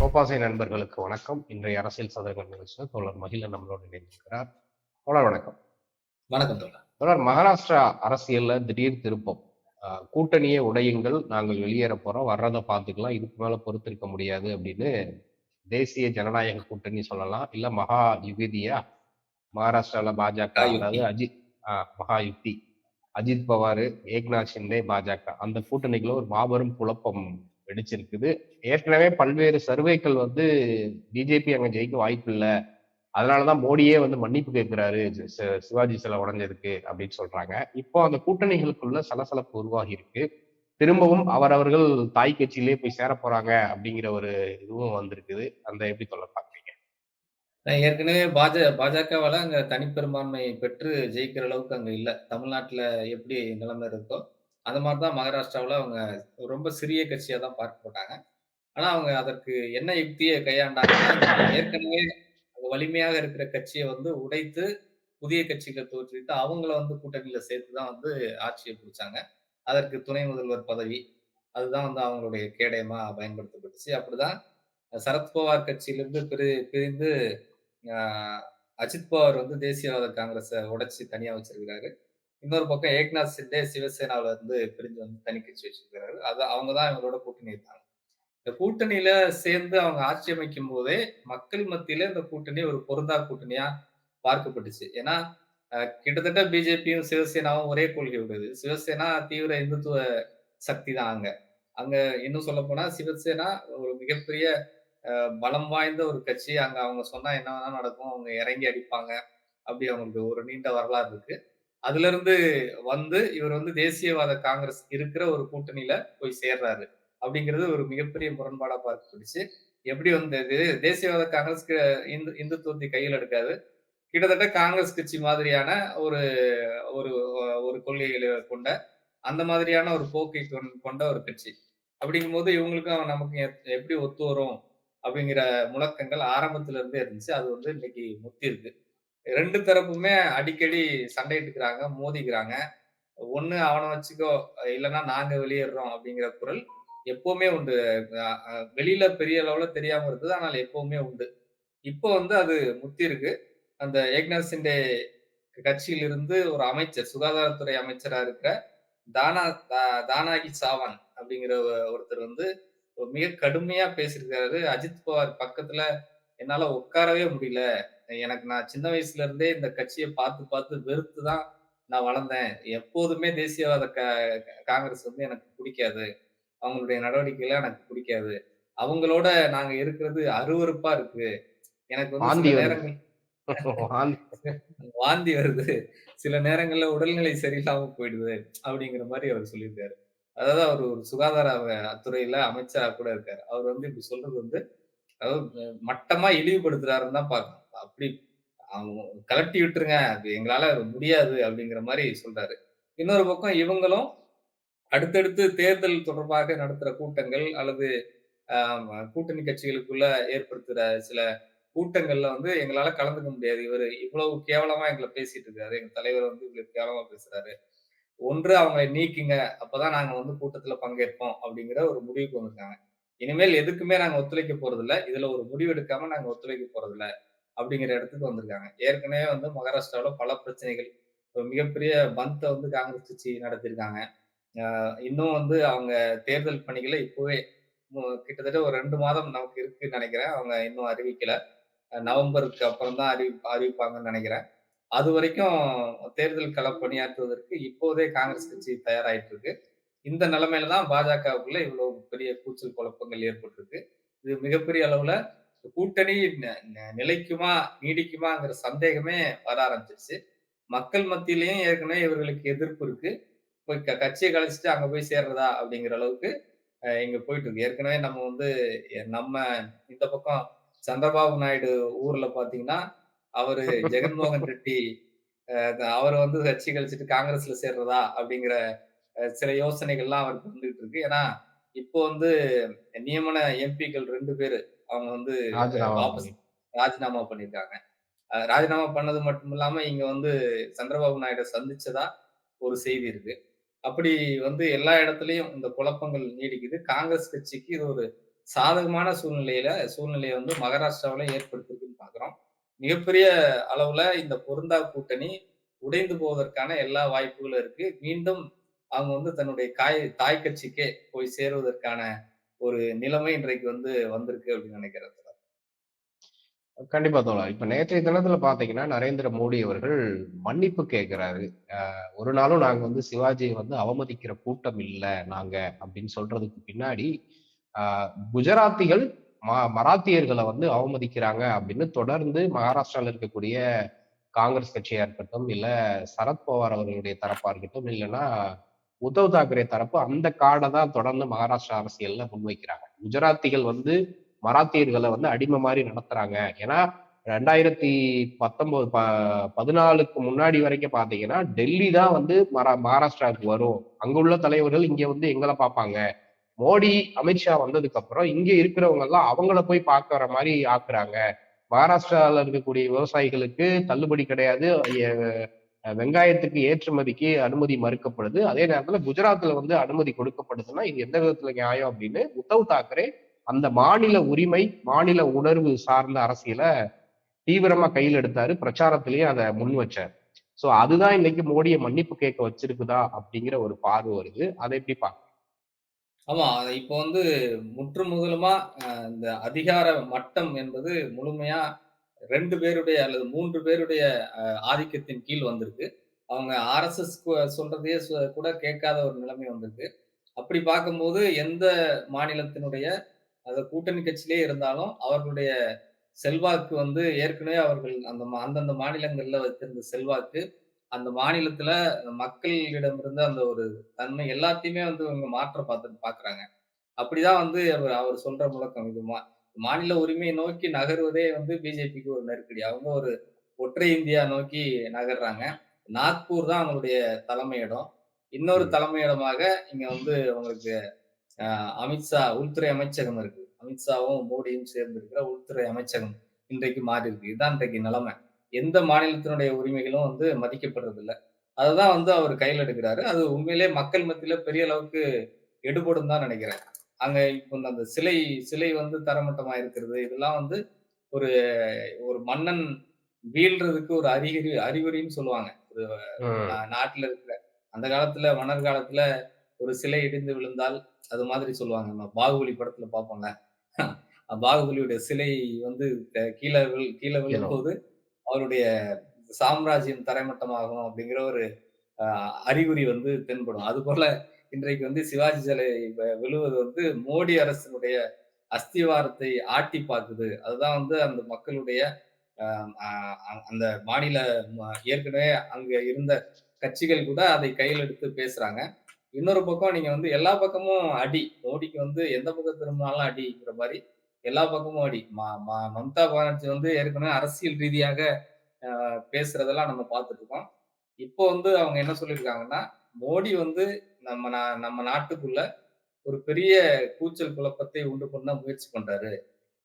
கோபாசை நண்பர்களுக்கு வணக்கம். இன்றைய அரசியல் சதவீத நிகழ்ச்சியில் தோழர் மகிழன் நம்மளோடு இணைந்திருக்கிறார். தோழர் வணக்கம். வணக்கம் தோழர். தோழர் மகாராஷ்டிரா அரசியல்ல திடீர் திருப்பம். கூட்டணியே உடையுங்கள் நாங்கள் வெளியேற போறோம் வர்றதை பார்த்துக்கலாம் இதுக்கு மேல பொறுத்திருக்க முடியாது அப்படின்னு தேசிய ஜனநாயக கூட்டணி சொல்லலாம். இல்ல மகா யுகிதியா? மகாராஷ்டிரால பாஜக. அதாவது அஜித் மகா யுக்தி. அஜித் பவார் ஏக்நாத் ஷிண்டே பாஜக. அந்த கூட்டணிக்குள்ள ஒரு மாபெரும் குழப்பம் வெடிச்சிருக்குது. ஏற்கனவே பல்வேறு சர்வேக்கள் வந்து பிஜேபி அங்க ஜெயிக்க வாய்ப்பு இல்லை. அதனாலதான் மோடியே வந்து மன்னிப்பு கேட்கிறாரு. சிவாஜி சிலை உடைஞ்சதுக்கு அப்படின்னு சொல்றாங்க. இப்போ அந்த கூட்டணிகளுக்குள்ள சலசலப்பு உருவாகி இருக்கு. திரும்பவும் அவரவர்கள் தாய் கட்சியிலே போய் சேர போறாங்க அப்படிங்கிற ஒரு இதுவும் வந்திருக்குது. அந்த எப்படி சொல்ல பாக்குறீங்க ஏற்கனவே பாஜ பாஜகவால அங்க தனிப்பெரும்பான்மை பெற்று ஜெயிக்கிற அளவுக்கு அங்க இல்ல. தமிழ்நாட்டுல எப்படி நிலைமை இருக்கோ அந்த மாதிரிதான் மகாராஷ்டிராவில் அவங்க ரொம்ப சிறிய கட்சியாக தான் பார்க்கப்பட்டாங்க ஆனால் அவங்க அதற்கு என்ன யுக்தியை கையாண்டாங்கன்னா ஏற்கனவே வலிமையாக இருக்கிற கட்சியை வந்து உடைத்து புதிய கட்சிகளை தோற்றுவித்து அவங்கள வந்து கூட்டணியில சேர்த்து தான் வந்து ஆட்சியை பிடிச்சாங்க. அதற்கு துணை முதல்வர் பதவி அதுதான் வந்து அவங்களுடைய கேடயமா பயன்படுத்தப்பட்டுச்சு. அப்படிதான் சரத்பவார் கட்சியிலிருந்து பிரி பிரிந்து அஜித் பவார் வந்து தேசியவாத காங்கிரஸை உடைச்சி தனியா வச்சிருக்கிறாரு. இன்னொரு பக்கம் ஏக்நாத் சிண்டே சிவசேனாவில இருந்து பிரிஞ்சு வந்து தனி கட்சி வச்சிருக்கிறாரு. அது அவங்க தான் இவங்களோட கூட்டணி இருக்காங்க. இந்த கூட்டணியில சேர்ந்து அவங்க ஆட்சி அமைக்கும் போதே மக்கள் மத்தியில இந்த கூட்டணி ஒரு பொருந்தா கூட்டணியா பார்க்கப்பட்டுச்சு. ஏன்னா கிட்டத்தட்ட பிஜேபியும் சிவசேனாவும் ஒரே கொள்கை உடையது. சிவசேனா தீவிர இந்துத்துவ சக்தி தான் அங்க. அங்க இன்னும் சொல்ல போனா சிவசேனா ஒரு மிகப்பெரிய பலம் வாய்ந்த ஒரு கட்சி. அங்க அவங்க சொன்னா என்ன வேணா நடக்கும். அவங்க இறங்கி அடிப்பாங்க. அப்படி அவங்களுக்கு ஒரு நீண்ட வரலாறு இருக்கு. அதுல இருந்து வந்து இவர் வந்து தேசியவாத காங்கிரஸ் இருக்கிற ஒரு கூட்டணியில போய் சேர்றாரு. அப்படிங்கிறது ஒரு மிகப்பெரிய முரண்பாடா பார்க்கப்படுச்சு. எப்படி வந்து தேசியவாத காங்கிரஸ்க்கு இந்து இந்துத்துவத்தை கையில் எடுக்காது. கிட்டத்தட்ட காங்கிரஸ் கட்சி மாதிரியான ஒரு ஒரு ஒரு கொள்கைகளை கொண்ட அந்த மாதிரியான ஒரு போக்கை கொண்ட ஒரு கட்சி. அப்படிங்கும்போது இவங்களுக்கும் நமக்கு எப்படி ஒத்து வரும் அப்படிங்கிற முழக்கங்கள் ஆரம்பத்துல இருந்தே இருந்துச்சு. அது வந்து இன்னைக்கு முத்தி இருக்கு ரெண்டு தரப்புமே அடிக்கடி சண்டையிட்டுக்கிறாங்க மோதிக்கிறாங்க. ஒண்ணு அவனை வச்சுக்கோ இல்லைன்னா நாங்க வெளியேறோம் அப்படிங்கிற குரல் எப்பவுமே உண்டு. வெளியில பெரிய அளவுல தெரியாம இருந்தது ஆனால் எப்பவுமே உண்டு. இப்போ வந்து அது முத்தி இருக்கு. அந்த ஏக்நாத் சிண்டே கட்சியிலிருந்து ஒரு அமைச்சர் சுகாதாரத்துறை அமைச்சரா இருக்கிற தானா தானாகி சாவன் அப்படிங்கிற ஒருத்தர் வந்து மிக கடுமையா பேசியிருக்காரு. அஜித் பவார் பக்கத்துல என்னால உட்காரவே முடியல. எனக்கு நான் சின்ன வயசுல இருந்தே இந்த கட்சியை பார்த்து பார்த்து வெறுத்து தான் நான் வளர்ந்தேன். எப்போதுமே தேசியவாத க- காங்கிரஸ் வந்து எனக்கு பிடிக்காது. அவங்களுடைய நடவடிக்கைகள் எனக்கு பிடிக்காது. அவங்களோட நாங்க இருக்கிறது அருவருப்பா இருக்கு. எனக்கு வந்து. நேரங்கள் வாந்தி- வருது. சில நேரங்கள்ல உடல்நிலை சரியில்லாம போயிடுது அப்படிங்கிற மாதிரி அவர் சொல்லியிருக்காரு. அதாவது அவர் ஒரு சுகாதார துறையில அமைச்சரா கூட இருக்காரு. அவர் வந்து இப்படி சொல்றது வந்து அதாவது மட்டமா இழிவுபடுத்துறாருன்னு தான் பார்க்கணும். அப்படி அவங்க கலட்டி விட்டுருங்க அது எங்களால முடியாது அப்படிங்கிற மாதிரி சொல்றாரு. இன்னொரு பக்கம் இவங்களும் அடுத்தடுத்து தேர்தல் தொடர்பாக நடத்துற கூட்டங்கள் அல்லது கூட்டணி கட்சிகளுக்குள்ள ஏற்படுத்துற சில கூட்டங்கள்ல வந்து எங்களால கலந்துக்க முடியாது. இவர் இவ்வளவு கேவலமா எங்களை பேசிட்டு இருக்காரு. எங்க தலைவர் வந்து இவ்வளவு கேவலமா பேசுறாரு. ஒன்று அவங்களை நீக்குங்க. அப்பதான் நாங்க வந்து கூட்டத்துல பங்கேற்போம் அப்படிங்கிற ஒரு முடிவுக்கு வந்திருக்காங்க. இனிமேல் எதுக்குமே நாங்க ஒத்துழைக்க போறது இல்ல இதுல ஒரு முடிவு எடுக்காம நாங்க ஒத்துழைக்க போறது இல்லை அப்படிங்கிற இடத்துக்கு வந்திருக்காங்க. ஏற்கனவே வந்து மகாராஷ்டிராவில் பல பிரச்சனைகள் இப்போ மிகப்பெரிய பந்தை வந்து காங்கிரஸ் கட்சி நடத்தியிருக்காங்க. இன்னும் வந்து அவங்க தேர்தல் பணிகளை இப்போவே கிட்டத்தட்ட ஒரு ரெண்டு மாதம் நமக்கு இருக்குன்னு நினைக்கிறேன். அவங்க இன்னும் அறிவிக்கல. நவம்பருக்கு அப்புறம் தான் அறிவி அறிவிப்பாங்கன்னு நினைக்கிறேன். அது வரைக்கும் தேர்தல் கள பணியாற்றுவதற்கு இப்போதே காங்கிரஸ் கட்சி தயாராயிட்டு இருக்கு இந்த நிலைமையில தான் பாஜகவுக்குள்ள இவ்வளவு பெரிய கூச்சல் குழப்பங்கள் ஏற்பட்டிருக்கு. இது மிகப்பெரிய அளவுல கூட்டணி ந- நிலைக்குமா நீடிக்குமாங்கிற சந்தேகமே வர ஆரம்பிச்சிருச்சு. மக்கள் மத்தியிலையும் ஏற்கனவே இவர்களுக்கு எதிர்ப்பு இருக்கு. போய் க- கட்சியை கழிச்சிட்டு அங்க போய் சேர்றதா அப்படிங்கிற அளவுக்கு இங்க போயிட்டு இருக்கு. ஏற்கனவே நம்ம வந்து நம்ம இந்த பக்கம் சந்திரபாபு நாயுடு ஊர்ல பாத்தீங்கன்னா அவரு ஜெகன்மோகன் ரெட்டி அவர் வந்து கட்சி கழிச்சிட்டு காங்கிரஸ்ல சேர்றதா அப்படிங்கிற சில யோசனைகள்லாம் அவருக்கு வந்துகிட்டு இருக்கு. ஏன்னா இப்போ வந்து நியமன எம்பிக்கள் ரெண்டு பேரு அவங்க வந்து ராஜினாமா வாபஸ். ராஜினாமா பண்ணிருக்காங்க அஹ், ராஜினாமா பண்ணது மட்டும் இல்லாம இங்க வந்து சந்திரபாபு நாயுடு சந்திச்சதா ஒரு செய்தி இருக்கு அப்படி வந்து எல்லா இடத்துலயும் இந்த குழப்பங்கள் நீடிக்குது காங்கிரஸ் கட்சிக்கு இது ஒரு சாதகமான சூழ்நிலையில சூழ்நிலையை வந்து மகாராஷ்டிராவுல ஏற்படுத்தியிருக்குன்னு பார்க்குறோம். மிகப்பெரிய அளவுல இந்த பொருந்தா கூட்டணி உடைந்து போவதற்கான எல்லா வாய்ப்புகளும் இருக்கு. மீண்டும் அவங்க வந்து தன்னுடைய காய் தாய் கட்சிக்கே போய் சேருவதற்கான ஒரு நிலைமை இன்றைக்கு வந்து வந்திருக்கு அப்படின்னு நினைக்கிறேன் கண்டிப்பா தோழா இப்ப நேற்றைய தினத்துல பார்த்தீங்கன்னா, நரேந்திர மோடி அவர்கள் மன்னிப்பு கேட்கிறாரு. ஒரு நாளும் நாங்க வந்து சிவாஜியை வந்து அவமதிக்கிற கூட்டம் இல்லை நாங்க அப்படின்னு சொல்றதுக்கு பின்னாடி, குஜராத்திகள் ம வந்து அவமதிக்கிறாங்க அப்படின்னு தொடர்ந்து மகாராஷ்டிரால இருக்கக்கூடிய காங்கிரஸ் கட்சியா இருக்கட்டும், இல்ல சரத்பவார் அவர்களுடைய தரப்பா இருக்கட்டும், இல்லைன்னா உத்தவ் தாக்கரே தரப்பு அந்த காடை தான் தொடர்ந்து மகாராஷ்டிரா அரசியல்ல முன்வைக்கிறாங்க. குஜராத்திகள் வந்து மராத்தியர்களை வந்து அடிமை மாதிரி நடத்துறாங்க. ஏன்னா 2019 ப 14க்கு முன்னாடி வரைக்கும் பார்த்தீங்கன்னா, டெல்லி தான் வந்து மரா மகாராஷ்டிராவுக்கு வரும். அங்கே உள்ள தலைவர்கள் இங்க வந்து எங்களை பார்ப்பாங்க. மோடி, அமித்ஷா வந்ததுக்கு அப்புறம் இங்க இருக்கிறவங்க எல்லாம் அவங்கள போய் பார்க்கிற மாதிரி ஆக்குறாங்க. மகாராஷ்டிரால இருக்கக்கூடிய விவசாயிகளுக்கு தள்ளுபடி கிடையாது. வெங்காயத்துக்கு ஏற்றுமதிக்கு அனுமதி மறுக்கப்படுது. அதே நேரத்துல குஜராத்ல வந்து அனுமதி கொடுக்கப்படுதுன்னா, இது எந்த விதத்துல நியாயம் அப்படின்னு உத்தவ் தாக்கரே அந்த மாநில உரிமை, மாநில உணர்வு சார்ந்த அரசியல தீவிரமா கையில் எடுத்தாரு. பிரச்சாரத்திலயும் அதை முன் வச்சாரு. சோ அதுதான் இன்னைக்கு மோடிய மன்னிப்பு கேட்க வச்சிருக்குதா அப்படிங்கிற ஒரு பார்வை வருது. அதை எப்படி பார்க்க ஆமா. இப்போ வந்து முற்று முதலுமா இந்த அதிகார மட்டம் என்பது முழுமையா ரெண்டு பேருடைய அல்லது மூன்று பேருடைய ஆதிக்கத்தின் கீழ் வந்திருக்கு. அவங்க ஆர்எஸ்எஸ் சொல்றதையே கூட கேட்காத ஒரு நிலைமை வந்திருக்கு. அப்படி பார்க்கும்போது எந்த மாநிலத்தினுடைய அந்த கூட்டணி கட்சியிலே இருந்தாலும், அவர்களுடைய செல்வாக்கு வந்து ஏற்கனவே அவர்கள் அந்த மா அந்தந்த மாநிலங்கள்ல வைத்திருந்த செல்வாக்கு, அந்த மாநிலத்தில மக்களிடமிருந்து அந்த ஒரு தன்மை எல்லாத்தையுமே வந்து இவங்க மாற்ற பார்த்து பார்க்குறாங்க. அப்படிதான் வந்து அவர் அவர் சொல்ற முழக்கம் இது மா மாநில உரிமையை நோக்கி நகர்வதே வந்து பிஜேபிக்கு ஒரு நெருக்கடி. அவங்க ஒரு ஒற்றை இந்தியா நோக்கி நகர்றாங்க. நாக்பூர் தான் அவங்களுடைய தலைமையிடம். இன்னொரு. தலைமையிடமாக இங்க வந்து உங்களுக்கு அ அமித்ஷா உள்துறை அமைச்சகம் இருக்கு. அமித்ஷாவும், மோடியும் சேர்ந்து இருக்கிற உள்துறை அமைச்சகம் இன்றைக்கு மாறியிருக்கு. இதுதான் இன்றைக்கு நிலைமை. எந்த மாநிலத்தினுடைய உரிமைகளும் வந்து மதிக்கப்படுறதில்ல. அததான் வந்து அவர் கையில எடுக்குறாரு. அது உண்மையிலேயே மக்கள் மத்தியில பெரிய அளவுக்கு எடுபடும் தான் நினைக்கிறேன். அங்க இப்போ அந்த சிலை சிலை வந்து தரமட்டமா இருக்கிறது. இதெல்லாம் வந்து ஒரு ஒரு மன்னன் வீழ்றதுக்கு ஒரு அறிகுறி அறிகுறின்னு சொல்லுவாங்க. ஒரு. நாட்டுல இருக்கிற அந்த காலத்துல மன்னர் காலத்துல ஒரு சிலை இடிந்து விழுந்தால், அது மாதிரி சொல்லுவாங்க. நம்ம பாகுபலி படத்துல பார்ப்போம்ல. பாகுபலியுடைய சிலை வந்து கீழ விழு கீழ விழும்போது, அவருடைய சாம்ராஜ்யம் தரைமட்டமாகும் அப்படிங்கிற ஒரு அறிகுறி வந்து தென்படும். அதுபோல இன்றைக்கு வந்து சிவாஜி சிலை விழுவது வந்து மோடி அரசினுடைய அஸ்திவாரத்தை ஆட்டி பார்க்குது. அதுதான் வந்து அந்த மக்களுடைய அ அந்த மாநில ஏற்கனவே அங்க இருந்த கட்சிகள் கூட அதை கையில் எடுத்து பேசுறாங்க. இன்னொரு பக்கம் நீங்க வந்து எல்லா பக்கமும் அடி. மோடிக்கு வந்து எந்த பக்கம் திரும்பினாலும் அடிங்கிற மாதிரி எல்லா பக்கமும் அடி. ம ம மம்தா பானர்ஜி வந்து ஏற்கனவே அரசியல் ரீதியாக பேசுறதெல்லாம் நம்ம பார்த்துட்டு இருக்கோம். இப்போ வந்து அவங்க என்ன சொல்லியிருக்காங்கன்னா, மோடி வந்து நம்ம நம்ம நாட்டுக்குள்ள ஒரு பெரிய கூச்சல் குழப்பத்தை உண்டு பண்ண முயற்சி பண்றாரு.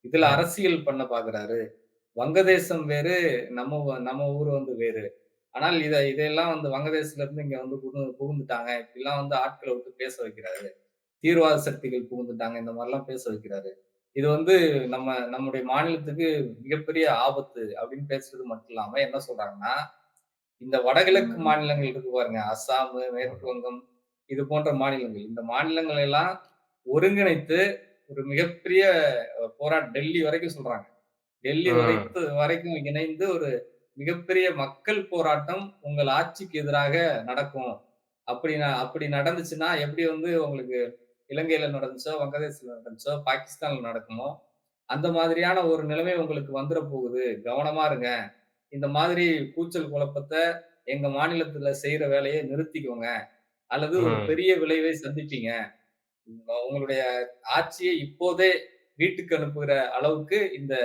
இதுல. அரசியல் பண்ண பார்க்குறாரு. வங்கதேசம் வேறு, நம்ம நம்ம ஊர் வந்து வேறு. ஆனால் இத இதையெல்லாம் வந்து வங்கதேசத்துல இருந்து இங்க வந்து புகு புகுந்துட்டாங்க. இப்படிலாம் வந்து ஆட்கள விட்டு பேச வைக்கிறாரு. தீவிரவாத சக்திகள் புகுந்துட்டாங்க. இந்த மாரிலாம் பேச வைக்கிறாரு. இது வந்து நம்ம நம்முடைய மாநிலத்துக்கு மிகப்பெரிய ஆபத்து அப்படின்னு பேசுறது மட்டும் இல்லாம என்ன சொல்றாங்கன்னா, இந்த வடகிழக்கு மாநிலங்கள் இருக்கு பாருங்க. அஸ்ஸாம், மேற்கு. வங்கம் இது போன்ற மாநிலங்கள். இந்த மாநிலங்களை எல்லாம் ஒருங்கிணைத்து ஒரு மிகப்பெரிய அ போராட் டெல்லி வரைக்கும் சொல்றாங்க. டெல்லி ம். வரைத்து வரைக்கும் இணைந்து ஒரு மிகப்பெரிய மக்கள் போராட்டம் உங்கள் ஆட்சிக்கு எதிராக நடக்கும். அப்படி அப்படி நடந்துச்சுன்னா, எப்படி வந்து உங்களுக்கு இலங்கையில நடந்துச்சோ, வங்கதேசத்துல நடந்துச்சோ, பாகிஸ்தான்ல நடக்குமோ, அந்த மாதிரியான ஒரு நிலைமை உங்களுக்கு வந்துற போகுது. கவனமா இருங்க. இந்த மாதிரி கூச்சல் குழப்பத்த எங்க மாநிலத்துல செய்ற வேலைய நிறுத்திக்கோங்க. அல்லது ஒரு. பெரிய விளைவை சந்திப்பீங்க. உங்களுடைய ஆட்சிய இப்போதே வீட்டுக்கு அனுப்புகிற அளவுக்கு இந்த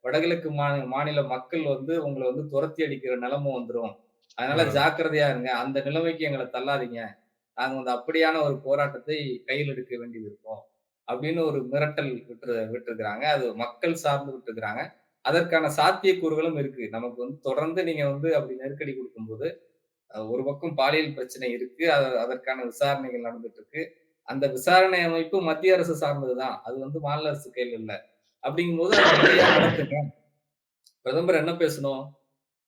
வடகிழக்கு மாநி மாநில மக்கள் வந்து உங்கள வந்து துரத்தி அடிக்கிற நிலைமை வந்துரும். அதனால. ஜாக்கிரதையா இருங்க. அந்த நிலைமைக்கு எங்கள தள்ளாதீங்க. நாங்க வந்து அப்படியான ஒரு போராட்டத்தை கையில் எடுக்க வேண்டியது இருக்கும். அப்படின்னு ஒரு மிரட்டல் விட்டு விட்டுருக்காங்க. அது மக்கள் சார்ந்து விட்டுருக்காங்க. அதற்கான சாத்தியக்கூறுகளும் இருக்கு. நமக்கு வந்து தொடர்ந்து நீங்க வந்து அப்படி நெருக்கடி கொடுக்கும்போது ஒரு பக்கம் பாலியல் பிரச்சனை இருக்கு. அதற்கான விசாரணைகள் நடந்துட்டு இருக்கு. அந்த விசாரணை அமைப்பு மத்திய அரசு சார்ந்ததுதான். அது வந்து மாநில அரசு கையில் இல்லை அப்படிங்கும்போது போது நடத்துங்க. பிரதமர் என்ன பேசணும்?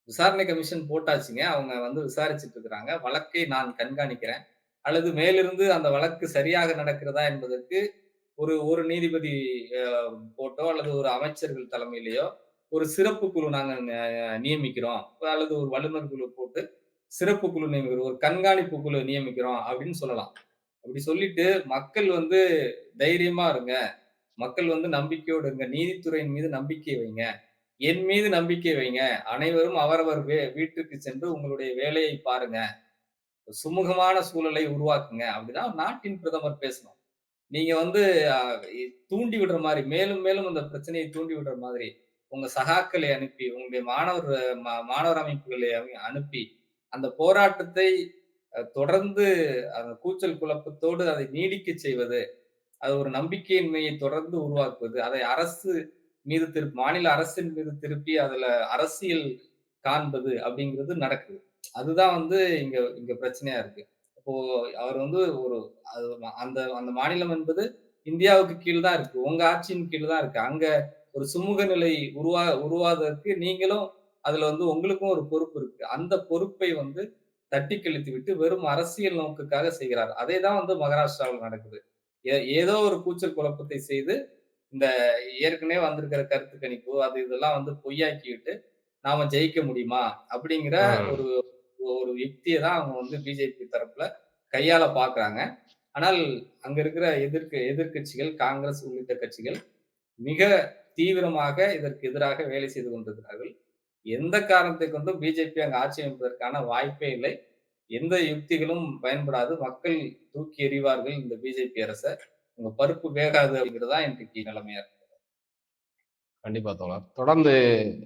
விசாரணை கமிஷன் போட்டாச்சுங்க. அவங்க வந்து விசாரிச்சுட்டு இருக்கிறாங்க. வழக்கை நான் கண்காணிக்கிறேன். அல்லது மேலிருந்து அந்த வழக்கு சரியாக நடக்கிறதா என்பதற்கு ஒரு ஒரு நீதிபதி போட்டோ அல்லது ஒரு அமைச்சர்கள் தலைமையிலேயோ ஒரு சிறப்பு குழு நாங்க நியமிக்கிறோம். அல்லது ஒரு வல்லுநர் குழு போட்டு சிறப்பு குழு நியமிக்கிறோம். ஒரு கண்காணிப்பு குழு நியமிக்கிறோம் அப்படின்னு சொல்லலாம். அப்படி சொல்லிட்டு மக்கள் வந்து தைரியமா இருங்க. மக்கள் வந்து நம்பிக்கையோடு இருங்க. நீதித்துறையின் மீது நம்பிக்கை வைங்க. என் மீது நம்பிக்கை வைங்க. அனைவரும் அவரவர் வீட்டுக்கு சென்று உங்களுடைய வேலையை பாருங்க. சுமூகமான சூழலை உருவாக்குங்க. அப்படிதான் நாட்டின் பிரதமர் பேசணும். நீங்க வந்து தூண்டி விடுற மாதிரி மேலும் மேலும் அந்த பிரச்சனையை தூண்டி விடுற மாதிரி, உங்க சகாக்களை அனுப்பி, உங்களுடைய மாணவர் மா மாணவர் அமைப்புகளை அனுப்பி, அந்த போராட்டத்தை தொடர்ந்து அந்த கூச்சல் குழப்பத்தோடு அதை நீடிக்கச் செய்வது, அது ஒரு நம்பிக்கையின்மையை தொடர்ந்து உருவாக்குவது, அதை அரசு மீது திருப்பி மாநில அரசின் மீது திருப்பி அதுல அரசியல் காண்பது அப்படிங்கிறது நடக்குது. அதுதான் வந்து இங்க இங்க பிரச்சனையா இருக்கு. இப்போ அவர் வந்து ஒரு அந்த அந்த மாநிலம் என்பது இந்தியாவுக்கு கீழ் தான் இருக்கு. உங்க ஆட்சியின் கீழ் தான் இருக்கு. அங்க ஒரு சுமூக நிலை உருவா உருவாவதற்கு நீங்களும் அதுல வந்து உங்களுக்கும் ஒரு பொறுப்பு இருக்கு. அந்த பொறுப்பை வந்து தட்டி கழித்து விட்டு வெறும் அரசியல் நோக்குக்காக செய்கிறார். அதே தான் வந்து மகாராஷ்டிராவுல நடக்குது. ஏதோ ஒரு கூச்சல் குழப்பத்தை செய்து, இந்த ஏற்கனவே வந்திருக்கிற கருத்து கணிப்பு அது இதெல்லாம் வந்து பொய்யாக்கிவிட்டு, நாம ஜெயிக்க முடியுமா? அப்படிங்கிற. ஒரு ஒரு யுக்திய தான் அவங்க வந்து பிஜேபி தரப்புல கையாள பார்க்குறாங்க. ஆனால் அங்க இருக்கிற எதிர்க்க எதிர்க்கட்சிகள், காங்கிரஸ் உள்ளிட்ட கட்சிகள் மிக தீவிரமாக இதற்கு எதிராக வேலை செய்து கொண்டிருக்கிறார்கள். எந்த காரணத்தை கொண்டும் பிஜேபி அங்க ஆட்சி அமைப்பதற்கான வாய்ப்பே இல்லை. எந்த யுக்திகளும் பயன்படாது. மக்கள் தூக்கி எறிவார்கள் இந்த பிஜேபி அரச. உங்க பருப்பு வேகாது அப்படிங்கிறது இன்றைக்கு நிலைமையா இருக்கு. கண்டிப்பா தோழர். தொடர்ந்து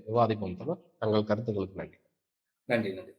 விவாதிப்போம் தோழர். தங்கள் கருத்துக்களுக்கு நன்றி. நன்றி, நன்றி.